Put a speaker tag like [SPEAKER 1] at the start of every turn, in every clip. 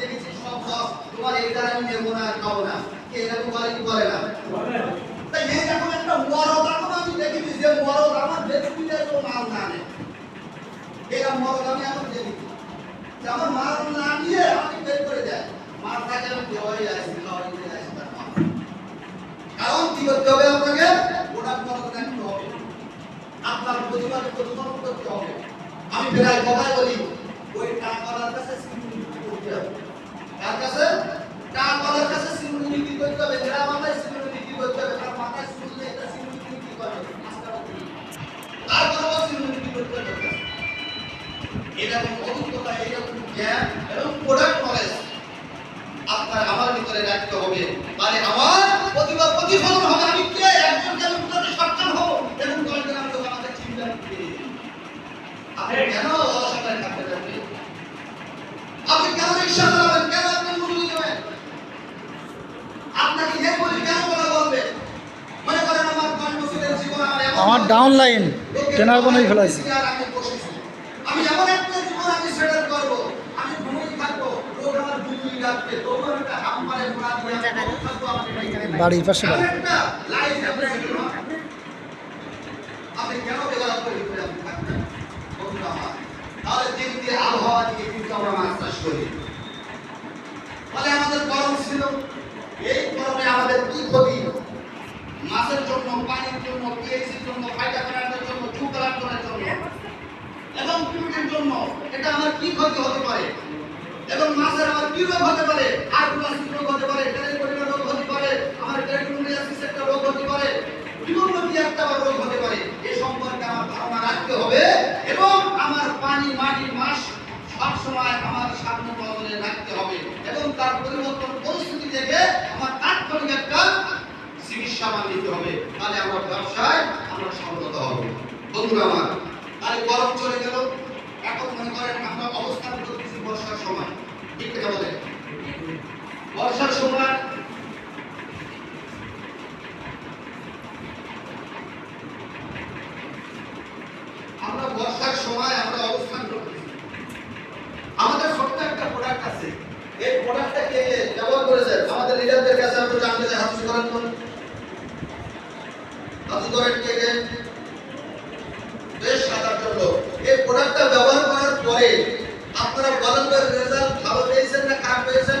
[SPEAKER 1] দেখেছি সব তোমার এইটা আমি নেব না কে এরকম বলে কি করে না এই একটা মরদ আমি দেখিনি যে মরদ আমার ব্যক্তিদের তো মাল না নেয় এরা মরদ আমি দেখিনি যে আমার মাল না নিয়ে আমাকে বের করে দেয় মাল থাকে আমি দেওয়াই আসি খাওয়াই কি করতে ওটা মরদ রাখতে হবে প্রতিবাদ প্রতিফলন করতে আমি প্রায় কথায় বলি ওই টাকাওয়ালার কাছে সিকিউরিটি করতে হবে আপনার আমার ভিতরে রাখতে হবে। মানে আমার প্রতিভা প্রতিফলন হবে আমি কে একজনকে আমি বোঝাতে সক্ষম হব এবং দশজন আমি লোক আমাকে চিন্তা করবে আপনি কেন অলসতায় থাকতে যাবেন আপনি কেন রিক্সা চালাবেন কেন আপনি মজুরি দেবেন আপনাকে যে বলি কেন বলা বলবে মনে করেন আমার পাঁচ বছরের জীবন আমার
[SPEAKER 2] ডাউন কেনার বনেই ফেলাইছি।
[SPEAKER 1] আমি এমন একটা জীবন আমি সেটেল করব আমি ঘুমিয়ে থাকব লোক আমার দুই রাখবে তবু একটা হাম পারে ঘোড়া দিয়ে থাকব আমার
[SPEAKER 2] বাড়ির পাশে বাড়ি।
[SPEAKER 1] এমন একটা লাইফ আপনি সেটেল হন। আপনি কেন বেকার করে আপনি থাকবেন বন্ধু আমার তাহলে দিন দিয়ে আবহাওয়া দিয়ে কিন্তু আমরা মাছ চাষ করি। ফলে আমাদের গরম ছিল। এই গরমে আমাদের কি ক্ষতি? মাছের জন্য, পানির জন্য পিএইচের জন্য ফাইটামিনের জন্য চুকালার জন্য। এবং পিউরিটির জন্য এটা আমার কি ক্ষতি হতে পারে? এবং মাছের আমার কি রোগ হতে পারে? আর প্লাস্টিক রোগ হতে পারে টেলিফোনিয়া রোগ হতে পারে আমার টেলিফোনিয়াসিস একটা রোগ হতে পারে বিভিন্ন কি একটা আবার রোগ হতে পারে এই সম্পর্কে আমার ধারণা রাখতে হবে এবং আমার পানি মাটি মাছ সব সময় আমার সামনে নজরে রাখতে হবে এবং তার পরিবর্তন পরিস্থিতি দেখে আমার তাৎক্ষণিক একটা চিকিৎসা মান নিতে হবে তাহলে আমরা ব্যবসায় আমরা সফলতা হব বন্ধুরা আমার তাহলে গরম চলে গেল এখন মনে করেন আমরা অবস্থান করতেছি বর্ষার সময় ঠিক কথা বলে বর্ষার সময় আমরা বর্ষার সময় আমরা অবস্থান করতেছি আমাদের ছোট্ট একটা প্রোডাক্ট আছে এই প্রোডাক্টটা কে কে ব্যবহার করেছে আমাদের লিডারদের কাছে আমরা জানতে চাই হাত করেন তো হাত করেন কে কে দেশ সাতার জন্য এই প্রোডাক্টটা ব্যবহার করার পরে আপনারা বলেন তো রেজাল্ট ভালো পেয়েছেন না খারাপ পেয়েছেন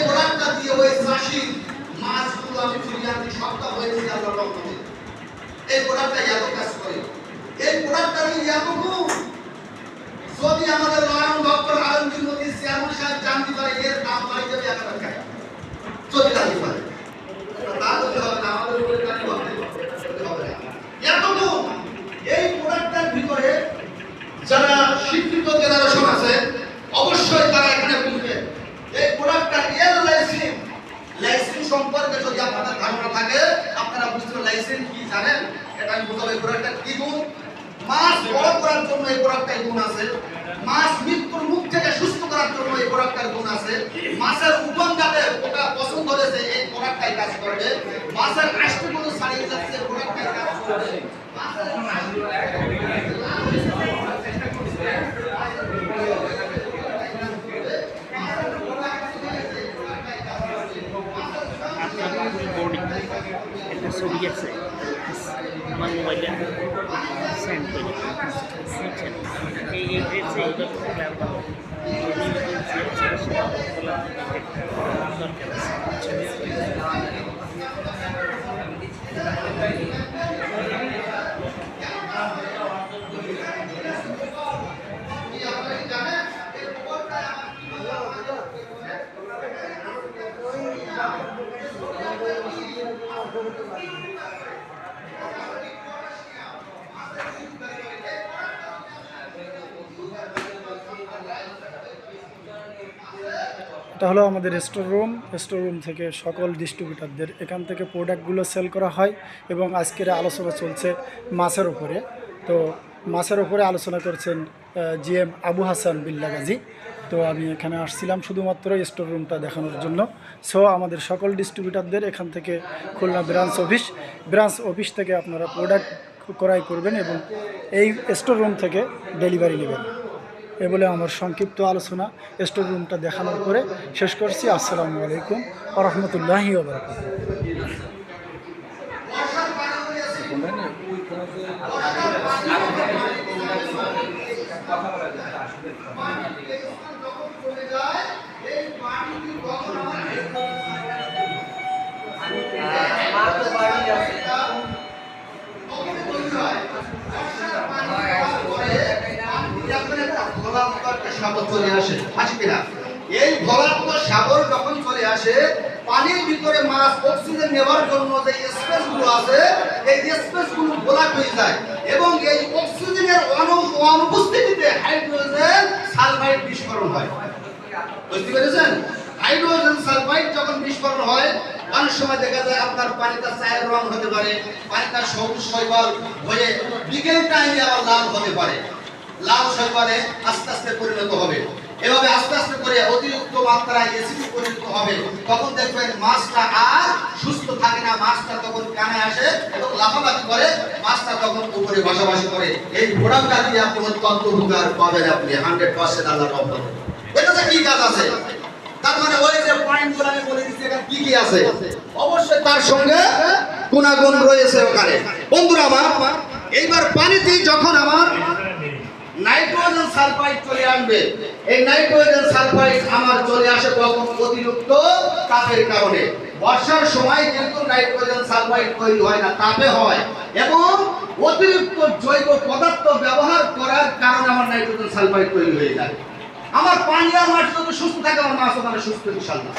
[SPEAKER 1] প্রোডাক্টটা দিয়ে ওই মাছগুলো আমি ফিরিয়ে আনতে সপ্তাহ হয়েছে আল্লাহ রহমতে এই প্রোডাক্টটা এত কাজ করে। এই প্রোডাক্টটা আমি গুণ যদি আমাদের নয়ন ডক্টর আলমগীর মোদী চেয়ারম্যান সাহেব জানতে পারে এর দাম বাড়ি যাবে এক হাজার যদি জানতে পারে তা হতে হবে না আমাদের উপরে কাটি হবে হতে হবে না এত গুণ এই প্রোডাক্টটার ভিতরে যারা শিক্ষিত জেনারেশন আছে অবশ্যই তারা এখানে বুঝবে এই প্রোডাক্টটা এর লাইসিন লাইসিন সম্পর্কে যদি আপনাদের ধারণা থাকে আপনারা বুঝতে লাইসিন কি জানেন এটা আমি বোঝাবো এই প্রোডাক্টটা কি গুণ মাছ বড় করার জন্য এই প্রোডাক্টটার গুণ আছে মাছ মৃত্যুর মুখ থেকে সুস্থ করার জন্য এই প্রোডাক্টটার গুণ আছে মাছের উঠন যাতে ওটা পছন্দ হয়েছে এই প্রোডাক্টটাই কাজ করবে। মাছের আষ্টগুলো ছাড়িয়ে যাচ্ছে প্রোডাক্টটাই কাজ করবে।
[SPEAKER 3] আছে আমার মোবাইলে সেন্ড করে এই
[SPEAKER 2] একটা হলো আমাদের স্টোর রুম স্টোর রুম থেকে সকল ডিস্ট্রিবিউটারদের এখান থেকে প্রোডাক্টগুলো সেল করা হয় এবং আজকের আলোচনা চলছে মাছের উপরে। তো মাছের উপরে আলোচনা করছেন জি এম আবু হাসান বিল্লা গাজী তো আমি এখানে আসছিলাম শুধুমাত্র স্টোর রুমটা দেখানোর জন্য। সো আমাদের সকল ডিস্ট্রিবিউটারদের এখান থেকে Khulna branch office branch office থেকে আপনারা প্রোডাক্ট ক্রয় করবেন এবং এই স্টোর রুম থেকে ডেলিভারি নেবেন। এ বলে আমার সংক্ষিপ্ত আলোচনা স্টোর রুমটা দেখানোর পরে শেষ করছি। আসসালামু আলাইকুম রহমতুল্লাহি
[SPEAKER 1] চলে আসে, আছে কিনা? এই ঘোলামুখ সাগর যখন চলে আসে, পানির ভিতরে মাছ অক্সিজেন নেওয়ার জন্য যে স্পেসগুলো আছে, এই স্পেসগুলো ঘোলা হয়ে যায় এবং এই অক্সিজেনের অনু- অনুপস্থিতিতে হাইড্রোজেন সালফাইড বিস্ফোরণ হয়। বুঝতে পেরেছেন? হাইড্রোজেন সালফাইড যখন বিস্ফোরণ হয়, অনেক সময় দেখা যায় আপনার পানিটা চায়ের রং হতে পারে, পানিটা সবুজ শৈবাল হয়ে বিকেল টাইমে আবার লাল হতে পারে। লাল শৈবালে আস্তে আস্তে পরিণত হবে। এভাবে আস্তে আস্তে করে অতিরিক্ত মাত্রায় অ্যাসিডে পরিণত হবে। তখন দেখবেন মাছটা আর সুস্থ থাকে না, মাছটা তখন কানে আসে এবং লাফালাফি করে, মাছটা তখন উপরে ভাসাভাসি করে। এই প্রোডাক্টটা দিয়ে আপনি অত্যন্ত উপকার পাবেন আপনি হান্ড্রেড পার্সেন্ট আল্লাহ রহমত এটাতে কি কাজ আছে? তার মানে ওই যে পয়েন্টগুলো আমি বলে দিচ্ছি, এখানে কি কি আছে? অবশ্যই তার সঙ্গে গুণাগুণ রয়েছে ওখানে। বন্ধুরা আমার, এইবার পানিতে যখন আমার নাইট্রোজেন সালফাইড চলে আসবে। এই নাইট্রোজেন সালফাইড আমার চলে আসে কখন? অতিরিক্ত তাপের কারণে। বর্ষার সময় কিন্তু নাইট্রোজেন সালফাইড তৈরি হয় না, তাপে হয়। এবং অতিরিক্ত জৈব পদার্থ ব্যবহার করার কারণে আমার নাইট্রোজেন সালফাইড তৈরি হয়ে যায়। আমার পানি আর মাটি যদি সুস্থ থাকে, আমার মাছ ওখানে সুস্থ ইনশাল্লাহ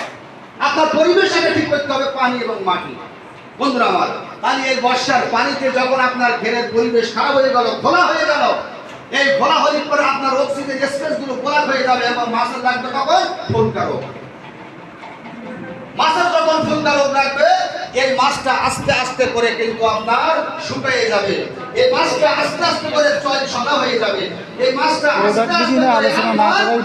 [SPEAKER 1] আপনার পরিবেশ আগে ঠিক করতে হবে পানি এবং মাটি। বন্ধুরা আমার, তাহলে এই বর্ষার পানিতে যখন আপনার ঘেরের পরিবেশ খারাপ হয়ে গেল খোলা হয়ে গেল এই খোলা হলে পরে আপনার অক্সিজেন স্পেসগুলো খোলা হয়ে যাবে এবং মাছের লাগবে তখন ফুলকা রোগ মাছের যখন ফুলকা রোগ লাগবে এই মাছটা আস্তে আস্তে করে কিন্তু আপনার শুকিয়ে যাবে। এই মাছটা আস্তে আস্তে করে চয় সদা হয়ে যাবে। এই মাছটা আস্তে আস্তে করে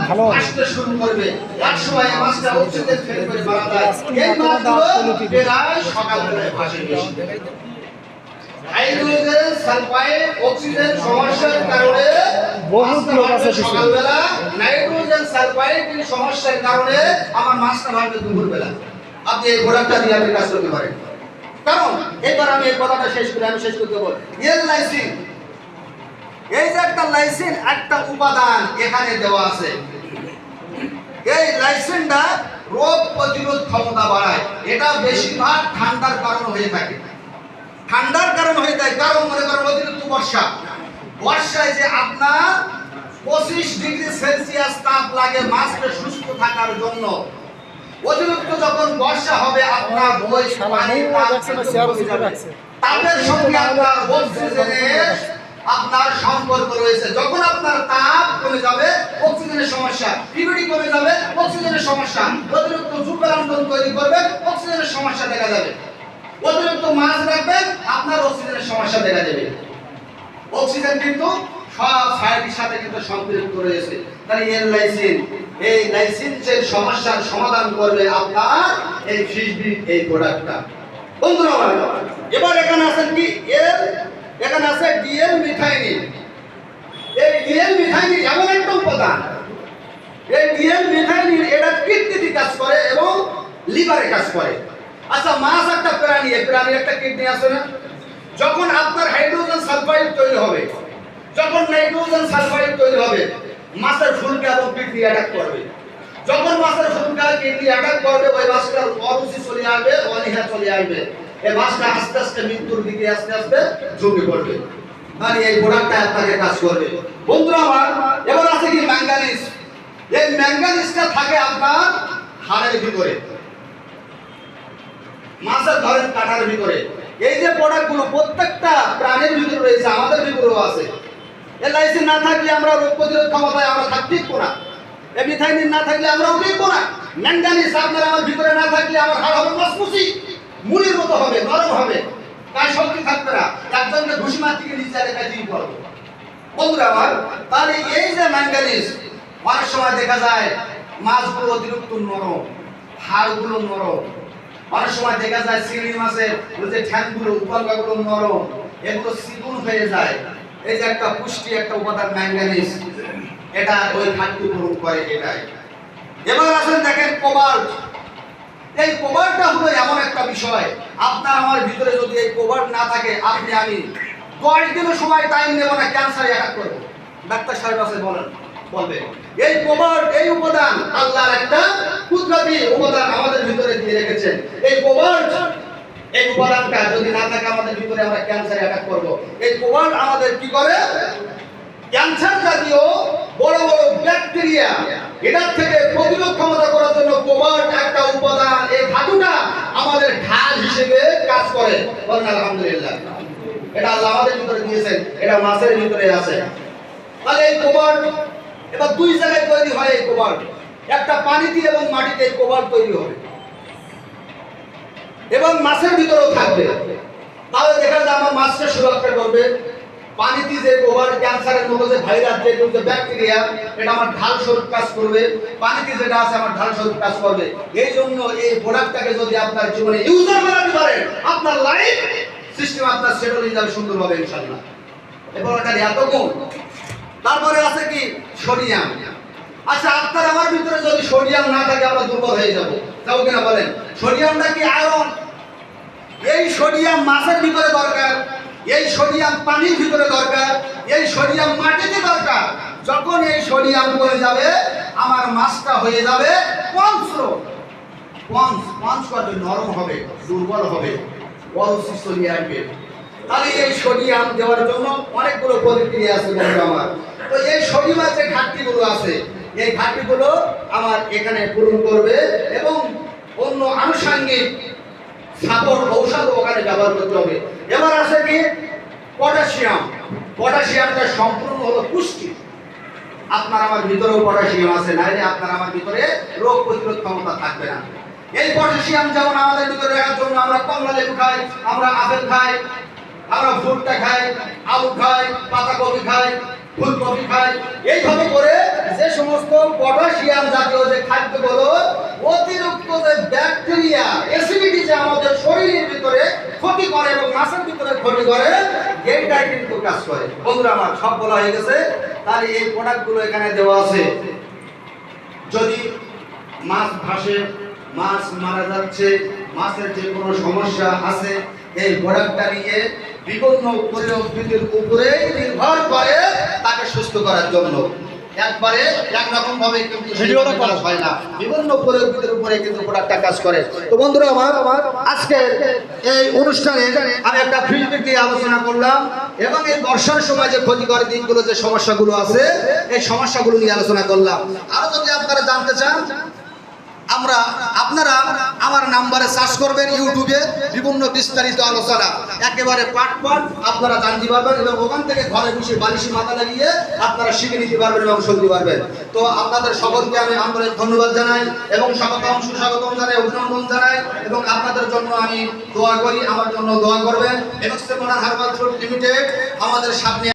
[SPEAKER 2] ভালো।
[SPEAKER 1] আসতে শুরু করবে। এক সময় এই মাছটা অক্সিজেন ফেল করে মারা যায়। এই মাছগুলো প্রায় সকালবেলায় ভাসে বেশি হাইড্রোজেন সালফাইড অক্সিজেন সমস্যার কারণে
[SPEAKER 2] বহুত লোক আছে
[SPEAKER 1] সকালবেলা নাইট্রোজেন সালফাইড এই সমস্যার কারণে আমার মাছটা ভাঙবে দুপুরবেলা। আপনি এই ঘোড়াটা দিয়ে আপনি কাজ করতে পারেন। কারণ এবার আমি এই কথাটা শেষ করে আমি শেষ করতে বল। লাইসিন এই যে একটা লাইসিন একটা উপাদান এখানে দেওয়া আছে। এই লাইসেনটা রোগ প্রতিরোধ ক্ষমতা বাড়ায়। এটা বেশিরভাগ ঠান্ডার কারণ হয়ে থাকে। ঠান্ডার কারণ হয়ে যায় কারণ মনে করেন অতিরিক্ত বর্ষা। বর্ষায় যে আপনার পঁচিশ ডিগ্রি সেলসিয়াস তাপ লাগে মাছকে সুস্থ থাকার জন্য। অতিরিক্ত যখন বর্ষা হবে আপনার পানির।
[SPEAKER 2] রাখছে।
[SPEAKER 1] তাপের সঙ্গে আপনার অক্সিজেনের আপনার সম্পর্ক রয়েছে। যখন আপনার তাপ কমে যাবে অক্সিজেনের সমস্যা। পিভিডি কমে যাবে অক্সিজেনের সমস্যা। অতিরিক্ত সুপারান্তন তৈরি করবে অক্সিজেনের সমস্যা দেখা যাবে। অতিরিক্ত মাছ রাখবেন, আপনার অক্সিজেনের সমস্যা দেখা যাবে অক্সিজেন কিন্তু সব সাইডের সাথে কিন্তু সম্পৃক্ত রয়েছে। তাহলে এর লাইসিন এই লাইসিন যে সমস্যার সমাধান করবে আপনার এই ফিশবি এই প্রোডাক্টটা বন্ধুরা এবার এখানে আছেন কি? এর এখানে আছে ডিএল মিথাইনিন এই ডিএল মিথাইনিন এমন একটা উপাদান। এই ডিএল মিথাইনিন এটা কিডনিতে কাজ করে এবং লিভারে কাজ করে। আচ্ছা মাছ একটা প্রাণী, এই প্রাণীর একটা কিডনি আছে না? যখন আপনার হাইড্রোজেন সালফাইড তৈরি হবে, যখন নাইট্রোজেন সালফাইড তৈরি হবে, মাছের ফুলকা এবং কিডনি অ্যাটাক করবে। যখন মাছের ফুলকা কিডনি অ্যাটাক করবে, ওই মাছটার অরুচি চলে আসবে, অনীহা চলে আসবে। এই মাছটা আস্তে আস্তে মৃত্যুর দিকে আস্তে আস্তে ঝুঁকে পড়বে। মানে এই প্রোডাক্টটা আপনাকে কাজ করবে। বন্ধুরা আমার, এবার আছে কি ম্যাঙ্গানিজ এই ম্যাঙ্গানিজটা থাকে আপনার হাড়ের ভিতরে। মাছের ধরেন কাটার ভিতরে। এই যে প্রোডাক্টগুলো প্রত্যেকটা প্রাণীর ভিতরে রয়েছে, আমাদের ভিতরেও আছে। এলআইসি না থাকলে আমরা রোগ প্রতিরোধ ক্ষমতায় আমরা থাকতেই না। এই মিথাইনিন না থাকলে আমরাও দেখব না। ম্যাঙ্গানিজ আপনার আমার ভিতরে না থাকলে আমার হাড় হবে মসমুসি মুড়ির মতো হবে, নরম হবে। তাই শক্তি থাকবে না। একজনকে ঘুষি মার থেকে নিচে রেখে দিয়ে পড়ব। বন্ধুরা আমার, তাহলে এই যে ম্যাঙ্গানিজ অনেক সময় দেখা যায় মাছগুলো অতিরিক্ত নরম, হাড়গুলো নরম। অনেক সময় দেখা যায় চিংড়ি মাছের ওই যে ঠ্যাংগুলো উপাঙ্গাগুলো নরম, এগুলো চিকুন হয়ে যায়। এই যে একটা পুষ্টি, একটা উপাদান ম্যাঙ্গানিজ, এটা ওই খাদ্য গ্রহণ করে এটাই। এবার আসেন দেখেন কোবাল্ট। এই কোবাল্টটা হলো এমন একটা বিষয়। আপনার আমার ভিতরে যদি এই কোবাল্ট না থাকে, আপনি আমি দশ দিনের সময় টাইম নেব না ক্যান্সার অ্যাটাক করব। ডাক্তার সাহেব আছে, বলেন, বলবে, এই কোবাল্ট, এই উপাদান আল্লাহর একটা কুদরতি উপাদান আমাদের ভিতরে দিয়ে রেখেছেন। কোবাল্ট এই উপাদানটা যদি না থাকে, আমাদের ভিতরে আমরা ক্যান্সার অ্যাটাক করব। এই কোবাল্ট আমাদের কি করে? ক্যান্সার জাতীয় বড় বড় ব্যাকটেরিয়া এটার থেকে প্রতিরোধ ক্ষমতা করার জন্য কোবাল্ট একটা উপাদান, এই ধাতুটা আমাদের ঢাল হিসেবে কাজ করে। বলেন, আলহামদুলিল্লাহ। এটা আল্লাহ আমাদের ভিতরে দিয়েছেন, এটা মাছের ভিতরে আছে। তাহলে এই কোবাল্ট এবার দুই জায়গায় তৈরি হয় এই কোবাল্ট একটা পানিতে এবং মাটিতে এই কোবাল্ট তৈরি হবে এবং মাছের ভিতরেও থাকবে। তাহলে দেখা যায় আমার মাছটা সুরক্ষা করবে। পানিতে যে কোভার ক্যান্সারের মতো যে ভাইরাস, যে যে ব্যাকটেরিয়া, এটা আমার ঢাল স্বরূপ কাজ করবে। পানিতে যেটা আছে আমার ঢাল স্বরূপ কাজ করবে। এই জন্য এই প্রোডাক্টটাকে যদি আপনার জীবনে ইউজার বানাতে পারেন, আপনার লাইফ সিস্টেম আপনার সেটেল হয়ে যাবে সুন্দরভাবে ইনশাআল্লাহ। এই প্রোডাক্টটার এত গুণ। তারপরে আছে কি? সোডিয়াম। আচ্ছা আপনার আমার ভিতরে যদি সোডিয়াম না থাকে, আমরা দুর্বল হয়ে যাব। যাব কিনা বলেন? সোডিয়ামটা কি আয়রন? এই সোডিয়াম মাছের ভিতরে দরকার, এই সোডিয়াম পানির ভিতরে দরকার, এই সোডিয়াম মাটিতে দরকার। যখন এই সোডিয়াম করে যাবে, আমার মাছটা হয়ে যাবে পঞ্চ। পঞ্চ পঞ্চ করবে নরম হবে, দুর্বল হবে অলসি চলিয়ে আসবে। তাহলে এই সোডিয়াম দেওয়ার জন্য অনেকগুলো প্রতিক্রিয়া আছে বন্ধু আমার। তো এই সোডিয়ামের যে ঘাটতিগুলো আছে, এই ঘাটতিগুলো আমার এখানে পূরণ করবে এবং অন্য আনুষঙ্গিক সাপোর্ট ঔষধ ওখানে ব্যবহার করতে হবে। এবার আছে কি? পটাশিয়াম। পটাশিয়ামটা সম্পূর্ণ হলো পুষ্টি। আপনার আমার ভিতরেও পটাশিয়াম আছে, নাইলে আপনার আমার ভিতরে রোগ প্রতিরোধ ক্ষমতা থাকবে না। এই পটাশিয়াম যেমন আমাদের ভিতরে রাখার জন্য আমরা কমলা লেবু খাই, আমরা আপেল খাই, আমরা ভুট্টা খাই, আলু খাই, পাতাকপি খাই ফুলকপি খাই এইভাবে করে যে সমস্ত পটাশিয়াম জাতীয় যে খাদ্যগুলো অতিরিক্ত যে ব্যাকটেরিয়া অ্যাসিডিটি যে আমাদের শরীরের ভিতরে ক্ষতি করে এবং মাছের ভিতরে ক্ষতি করে, এইটাই কিন্তু কাজ করে বন্ধুরা আমার, সব বলা হয়ে গেছে। তাহলে এই প্রোডাক্টগুলো এখানে দেওয়া আছে। যদি মাছ ভাসে, মাছ মারা যাচ্ছে, মাছের যে কোনো সমস্যা আছে, এই প্রোডাক্টটা নিয়ে বিভিন্ন পরিস্থিতির উপরে নির্ভর করে সুস্থ করার জন্য। একবারে একরকম ভাবে কিন্তু
[SPEAKER 2] ভিডিওটা
[SPEAKER 1] কাজ হয় না। বিভিন্ন প্রয়োগের উপরে কিন্তু প্রোডাক্টটা কাজ করে। তো বন্ধুরা আমার আমার আজকে এই অনুষ্ঠানে আমি একটা ফিল্ড দিয়ে আলোচনা করলাম এবং এই বর্ষার সময় যে ক্ষতিকর দিনগুলো যে সমস্যাগুলো আছে এই সমস্যাগুলো নিয়ে আলোচনা করলাম। আরও যদি আপনারা জানতে চান আমরা আপনারা আমার নাম্বারে সার্চ করবেন, ইউটিউবে বিভিন্ন বিস্তারিত আলোচনা। একেবারে পাট পাট আপনারা জানতে পারবেন এবং ওখান থেকে ঘরে বসে বালিশি মাথা লাগিয়ে আপনারা শিখে নিতে পারবেন এবং শুনতে পারবেন। তো আপনাদের সকলকে আমি আন্তরিক ধন্যবাদ জানাই এবং স্বাগতম, সুস্বাগতম জানাই, অভিনন্দন জানাই এবং আপনাদের জন্য আমি দোয়া করি, আমার জন্য দোয়া করবেন। এবং হারবাল লিমিটেড, আমাদের সামনে